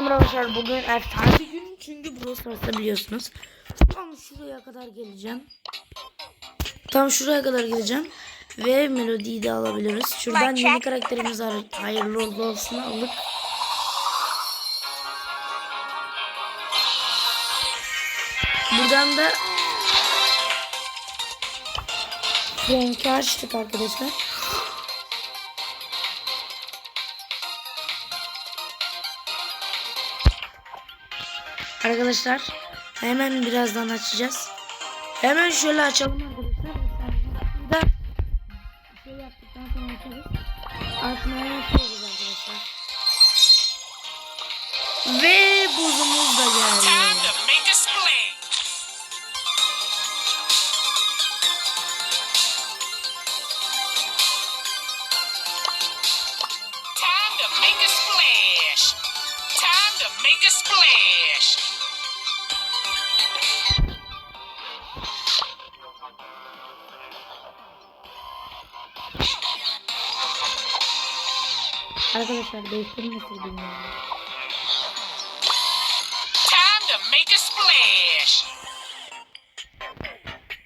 merhaba arkadaşlar. Bugün efsane bir gün çünkü Brawl Stars'ta biliyorsunuz. Tam şuraya kadar geleceğim. Tam şuraya kadar geleceğim. Ve melodiyi de alabiliriz. Şuradan yeni karakterimiz. Hayırlı olsun aldık. Buradan da Frank'i açtık arkadaşlar. Arkadaşlar hemen birazdan açacağız. Hemen şöyle açalım arkadaşlar. Burada şey yaptıktan sonra açarız. Açmaya açıyoruz arkadaşlar. Ve buzumuz da geldi. make a splash. Arkadaşlar değiştirmesi bilmiyorum. Time to make a splash.